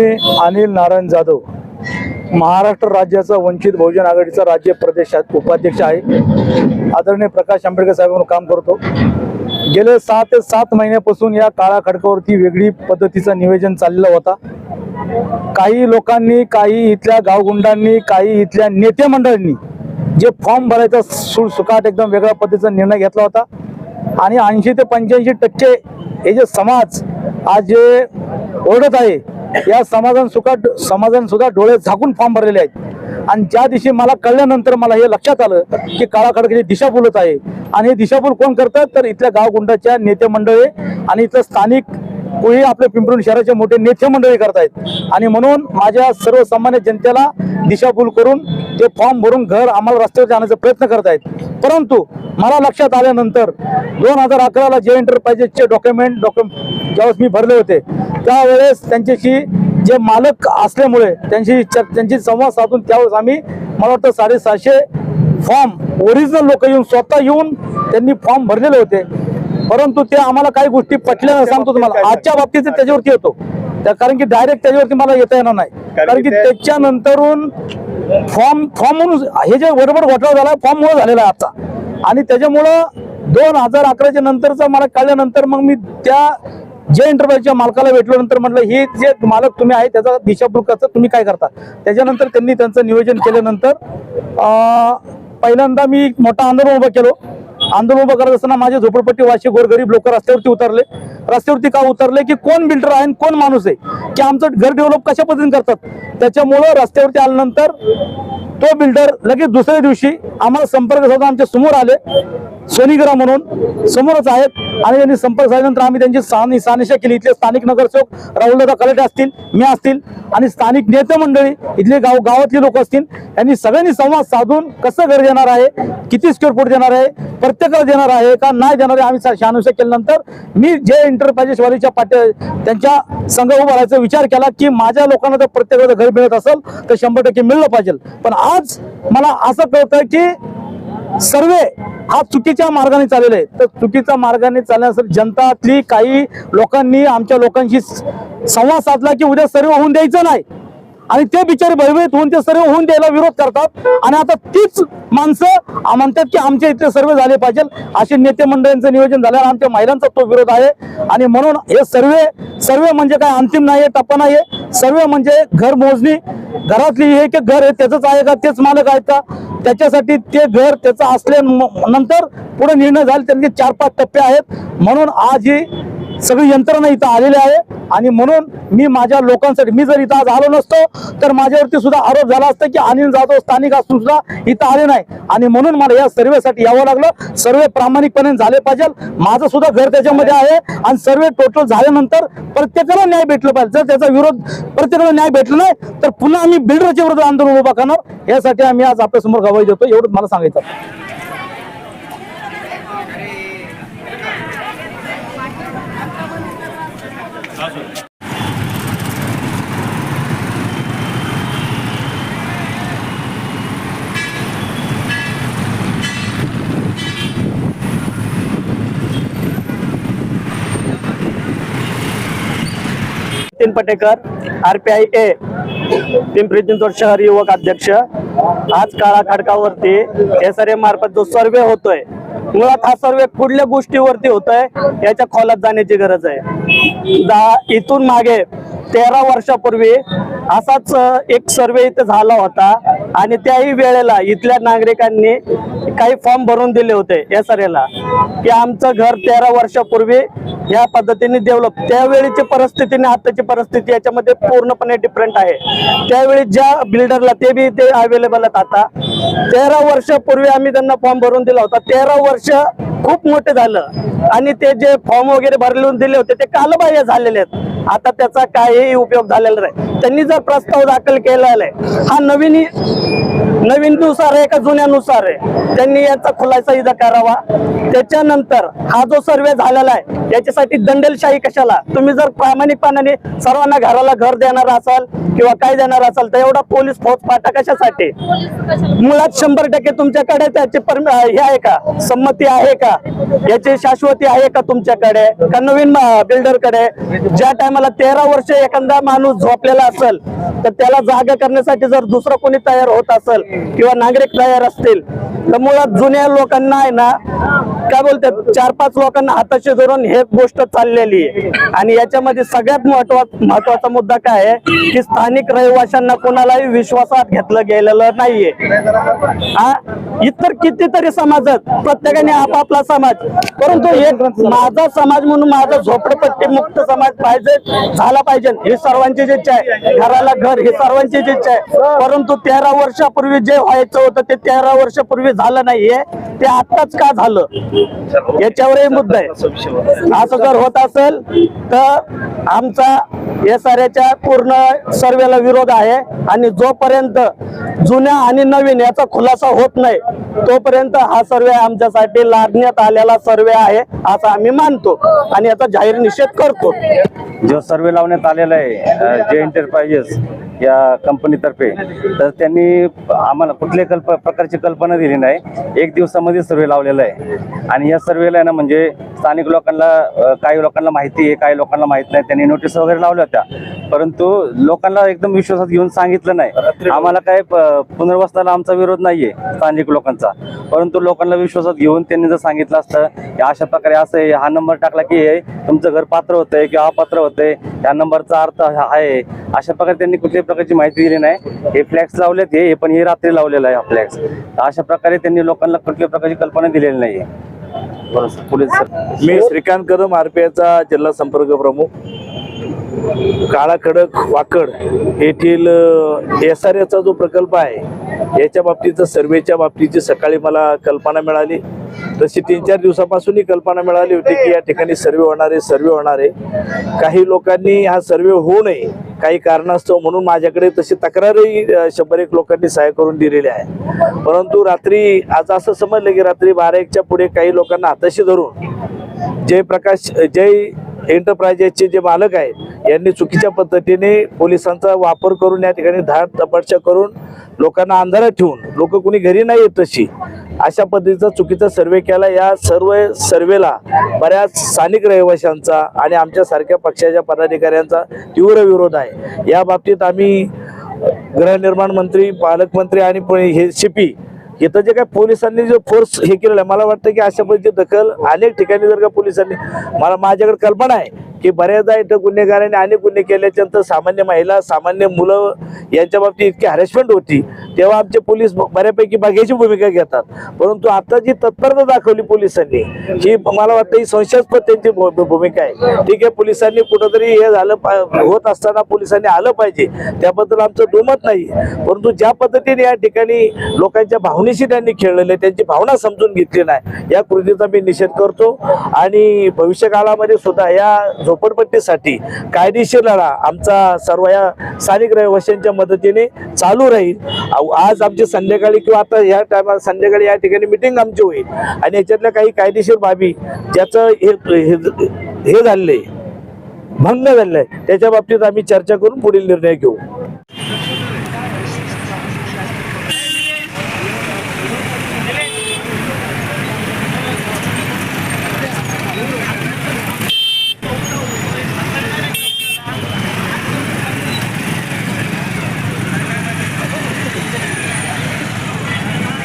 मी अनिल नारायण जाधव महाराष्ट्र राज्याचा वंचित बहुजन आघाडीचा राज्य प्रदेश उपाध्यक्ष आहे आदरणीय प्रकाश आंबेडकर साहेबांवर काम करतो. गेले सहा ते सात महिन्यापासून या काळा खडकावरती वेगळी पद्धतीचं नियोजन चाललेला होता. काही लोकांनी काही इथल्या गावगुंडांनी काही इथल्या नेते मंडळांनी जे फॉर्म भरायचा सुळसुकाट एकदम वेगळ्या पद्धतीचा निर्णय घेतला होता. आणि ऐंशी ते पंच्याऐंशी टक्के हे जे समाज आज जे ओरडत आहे या समाजान सुकाट समाजाने सुद्धा डोळे झाकून फॉर्म भरलेले आहेत. आणि ज्या दिवशी मला कळल्यानंतर मला हे लक्षात आलं की काळा खडकाची दिशाभूल आहे. आणि हे दिशाभूल कोण करतात तर इथल्या गावगुंडाच्या नेते मंडळी आणि इथलं स्थानिक कोळी आपले पिंपरून शहराचे मोठे नेते मंडळी करतायत. आणि म्हणून माझ्या सर्वसामान्य जनतेला दिशाभूल करून ते फॉर्म भरून घर आम्हाला रस्त्यावर जाण्याचा प्रयत्न करतायत. परंतु मला लक्षात आल्यानंतर दोन हजार अकराला जे एंटरप्राइजेसचे डॉक्युमेंट डॉक्युमेंट ज्यावेळेस मी भरले होते त्यावेळेस त्यांच्याशी जे मालक असल्यामुळे त्यांची त्यांची संवाद साधून त्यावेळेस आम्ही मला वाटतं साडेसहाशे फॉर्म ओरिजिनल लोक येऊन स्वतः येऊन त्यांनी फॉर्म भरलेले होते. परंतु ते आम्हाला काही गोष्टी पटल्या नाही सांगतो तुम्हाला. आजच्या बाबतीत त्याच्यावरती येतो. त्या- कारण की डायरेक्ट त्याच्यावरती मला येता येणार नाही. कारण की त्याच्यानंतरून फॉर्म फॉर्म म्हणून हे जे वडबड घोटाळा झाला फॉर्म मुळे झालेला आहे आजचा. आणि त्याच्यामुळं दोन हजार अकराच्या नंतरचं मला कळल्यानंतर मग मी त्या जे एंटरप्राइजच्या मालकाला भेटल्यानंतर म्हटलं हे जे मालक तुम्ही आहे त्याचा दिशाभूल करता तुम्ही काय करता? त्याच्यानंतर त्यांनी त्यांचं नियोजन केल्यानंतर पहिल्यांदा मी मोठा आंदोलन उभं केलो. आंदोलन उभं करत असताना माझे झोपडपट्टी वाशी गोरगरीब लोक रस्त्यावरती उतरले. रस्त्यावरती का उतरले? की कोण बिल्डर आहे आणि कोण माणूस आहे? की आमचं घर डेव्हलप कशा पद्धतीने करतात? त्याच्यामुळं रस्त्यावरती आल्यानंतर तो बिल्डर लगेच दुसऱ्या दिवशी आम्हाला संपर्क साधून आमच्यासमोर आले. सोनीग्रा म्हणून समोरच आहेत. आणि त्यांनी संपर्क झाल्यानंतर आम्ही त्यांची सानी सानिशा केली. इथले स्थानिक नगरसेवक राहुलदादा कलेटे असतील मी असतील आणि स्थानिक नेते मंडळी इथले गाव गावातले लोक असतील यांनी सगळ्यांनी संवाद साधून कसं घर देणार आहे किती स्क्वेअर फूट देणार आहे प्रत्येकाला देणार आहे का नाही देणार आहे आम्ही शहानुशा केल्यानंतर मी जे एंटरप्राइजेसवालीच्या पाठ्या पाट्या त्यांच्या संघ उभा राहायचा विचार केला की माझ्या लोकांना जर प्रत्येकाला घर मिळत असेल तर शंभर टक्के मिळलं पाहिजे. पण आज मला असं कळतं की सर्वे हा चुकीच्या मार्गाने चाललेला आहे. तर चुकीच्या मार्गाने चालण्यासाठी जनतातली काही लोकांनी आमच्या लोकांशी संवाद साधला की उद्या सर्व होऊन द्यायचं नाही. आणि ते बिचारे भयभीत होऊन ते सर्व होऊन द्यायला विरोध करतात. आणि आता तीच माणसं म्हणतात की आमच्या इथले सर्व झाले पाहिजे. असे नेते मंडळांचं नियोजन झाल्यावर आमच्या महिलांचा तो विरोध आहे. आणि म्हणून हे सर्वे सर्वे म्हणजे काय अंतिम नाही आहे टप्पा नाही आहे सर्वे म्हणजे घर मोजणी. घरातली हे की घर आहे त्याचंच आहे का तेच मालक आहेत का? त्याच्यासाठी ते घर त्याचं असल्यानंतर पुढे निर्णय झाले त्यांचे चार पाच टप्पे आहेत. म्हणून आज ही सगळी यंत्रणा इथं आलेली आहे. आणि म्हणून मी माझ्या लोकांसाठी मी जर इथं आज आलो नसतो तर माझ्यावरती सुद्धा आरोप झाला असता की अनिल जाधव स्थानिक असून सुद्धा इथं आले नाही. आणि म्हणून मला या सर्वेसाठी यावं लागलं. सर्वे प्रामाणिकपणे झाले पाहिजे. माझं सुद्धा घर त्याच्यामध्ये आहे. आणि सर्वे टोटल झाल्यानंतर प्रत्येकाला न्याय भेटलं पाहिजे. जर त्याचा विरोध प्रत्येकाला न्याय भेटला नाही तर पुन्हा आम्ही बिल्डरच्या विरोधात आंदोलन उभा करणार. यासाठी आम्ही आज आपल्यासमोर गवाही देतो एवढंच मला सांगायचं नितीन पटेकर आरपीआय ए पिंपरी चिंचवड शहर युवक अध्यक्ष. आज काळा खडकावरती एस आर एम मार्फत जो सर्वे होतोय मुळात हा सर्वे कुठल्या गोष्टीवरती होतोय याच्या खोलात जाण्याची गरज आहे. दहा इथून मागे तेरा वर्षापूर्वी असाच एक सर्वे इथे झाला होता. आणि त्याही वेळेला इथल्या नागरिकांनी काही फॉर्म भरून दिले होते या सर्वेला की आमचं घर तेरा वर्षापूर्वी या पद्धतीने डेव्हलप त्यावेळीची परिस्थिती आणि आताची परिस्थिती याच्यामध्ये पूर्णपणे डिफरंट आहे. त्यावेळी ज्या बिल्डरला ते बी ते अवेलेबल आहेत आता. तेरा वर्षापूर्वी आम्ही त्यांना फॉर्म भरून दिला होता. तेरा वर्ष खूप मोठे झालं. आणि ते जे फॉर्म वगैरे भरलेून दिले होते ते कालबाह्य झालेले आहेत. आता त्याचा काहीही उपयोग झालेला नाही. त्यांनी जर प्रस्ताव दाखल केलेला आहे हा नवीन नवीन नुसार आहे का जुन्यानुसार आहे? त्यांनी याचा खुलासा इथं करावा. त्याच्यानंतर हा जो सर्वे झालेला आहे याच्यासाठी दंडेलशाही कशाला? तुम्ही जर प्रामाणिकपणाने सर्वांना घराला घर देणार असाल किंवा काय देणार असाल तर एवढा पोलीस फौज फाटा कशासाठी मुळात शंभर टक्के तुमच्याकडे त्याची परम हे आहे का? संमती आहे का? याची शाश्वती आहे का तुमच्याकडे? का नवीन बिल्डरकडे ज्या टायमाला तेरा वर्ष एखादा माणूस झोपलेला असेल तर त्याला जागा करण्यासाठी जर दुसरं कोणी तयार होत असेल किंवा नागरिक तयार असतील तर मुळात जुन्या लोकांना आहे ना काय बोलतात? चार पाच लोकांना हाताशी धरून हे गोष्ट चाललेली आहे. आणि याच्यामध्ये सगळ्यात महत्वा महत्त्वाचा मुद्दा काय आहे? की स्थानिक रहिवाशांना कोणालाही विश्वासात घेतलं गेलेलं नाहीये. हा? इतर कितीतरी समाजात प्रत्येकाने आपापला समाज. परंतु एक माझा समाज म्हणून माझा झोपडपट्टी मुक्त समाज पाहिजे झाला पाहिजे. ही सर्वांची इच्छा आहे. घराला घर ही सर्वांची इच्छा आहे. परंतु तेरा वर्षापूर्वी जे व्हायचं होतं ते तेरा वर्षापूर्वी झालं नाहीये. ते आताच का झालं? याच्यावरही मुद्दा आहे. असं जर होत असेल तर आमचा एस आर एच्या पूर्ण सर्वेला विरोध आहे आणि जोपर्यंत जुन्या आणि नवीन याचा खुलासा होत नाही तोपर्यंत हा सर्वे आमच्यासाठी लादण्यात आलेला सर्वे आहे असं आम्ही मानतो आणि याचा जाहीर निषेध करतो. जो सर्वे लावण्यात आलेला आहे जे एंटरप्राइजेस या कंपनीतर्फे. तर त्यांनी आम्हाला कुठल्याही कल्प प्रकारची कल्पना दिली नाही. एक दिवसामध्ये सर्वे लावलेला आहे. आणि या सर्वेला आहे ना म्हणजे स्थानिक लोकांना काही लोकांना माहिती आहे काही लोकांना माहीत नाही. त्यांनी नोटीस वगैरे लावल्या होत्या. परंतु लोकांना एकदम विश्वासात घेऊन सांगितलं नाही. आम्हाला काय पुनर्वसनाला आमचा विरोध नाहीये स्थानिक लोकांचा. परंतु लोकांना विश्वासात घेऊन त्यांनी जर सांगितलं असतं की अशा प्रकारे असं आहे हा नंबर टाकला की तुमचं घर पात्र होतंय किंवा अपात्र होतंय या नंबरचा अर्थ हा आहे. अशा प्रकारे त्यांनी कुठल्याही प्रकारची माहिती दिली नाही. हे फ्लॅक्स लावलेत हे पण हे रात्री लावलेलं आहे हा फ्लॅक्स अशा प्रकारे त्यांनी लोकांना कुठल्याही प्रकारची कल्पना दिलेली नाहीये. बरं मी श्रीकांत कदम आरपीआयचा जिल्हा संपर्क प्रमुख. काळा खडक वाकड येथील एस आर एचा जो प्रकल्प आहे याच्या बाबतीत सर्वेच्या बाबतीची सकाळी मला कल्पना मिळाली. तशी तीन चार दिवसापासून ही कल्पना मिळाली होती की या ठिकाणी सर्वे होणार आहे सर्वे होणार आहे. काही लोकांनी हा सर्वे होऊ नये काही कारणास्तव म्हणून माझ्याकडे तशी तक्रारही शंभर एक लोकांनी सहाय्य करून दिलेली आहे. परंतु रात्री आज असं समजलं की रात्री बारा एकच्या पुढे काही लोकांना हाताशी धरून जयप्रकाश जय एंटरप्राइजेसचे जे मालक आहेत यांनी चुकीच्या पद्धतीने पोलिसांचा वापर करून या ठिकाणी धाड तपडशा करून लोकांना अंधारात ठेवून लोक कुणी घरी नाही येत तशी अशा पद्धतीचा चुकीचा सर्वे केला. या सर्व सर्वेला बऱ्याच स्थानिक रहिवाशांचा आणि आमच्या सारख्या पक्षाच्या पदाधिकाऱ्यांचा तीव्र विरोध आहे. या बाबतीत आम्ही गृहनिर्माण मंत्री पालकमंत्री आणि हे शिपी इथं जे काय पोलिसांनी जो फोर्स हे केलेला आहे मला वाटतं की अशा पद्धतीची दखल अनेक ठिकाणी जर का पोलिसांनी मला माझ्याकडे कल्पना आहे की बऱ्याचदा इथं गुन्हेगारांनी अनेक गुन्हे केल्याच्यानंतर सामान्य महिला सामान्य मुलं यांच्या बाबतीत इतकी हॅरेसमेंट होती. तेव्हा आमचे पोलीस बऱ्यापैकी बघायची भूमिका घेतात. परंतु आता जी तत्परता दाखवली पोलिसांनी ही मला वाटतं ही संशयास्पद त्यांची भू- भूमिका आहे. ठीक आहे पोलिसांनी कुठंतरी हे झालं पा- होत असताना पोलिसांनी आलं पाहिजे. त्याबद्दल आमचं दुमत नाही परंतु ज्या पद्धतीने या ठिकाणी लोकांच्या भावनेशी त्यांनी खेळलेले त्यांची भावना समजून घेतली नाही या कृतीचा मी निषेध करतो. आणि भविष्य काळामध्ये सुद्धा या झोपडपट्टीसाठी कायदेशीर लढा आमचा सर्व या स्थानिक रहिवाशांच्या मदतीने चालू राहील. आज आमची संध्याकाळी किंवा आता या टायमाला संध्याकाळी या ठिकाणी मिटिंग आमची होईल. आणि याच्यातल्या काही कायदेशीर बाबी ज्याचं हे हे- हे झालेलं आहे भंग झालेलं आहे त्याच्या बाबतीत आम्ही चर्चा करून पुढील निर्णय घेऊ.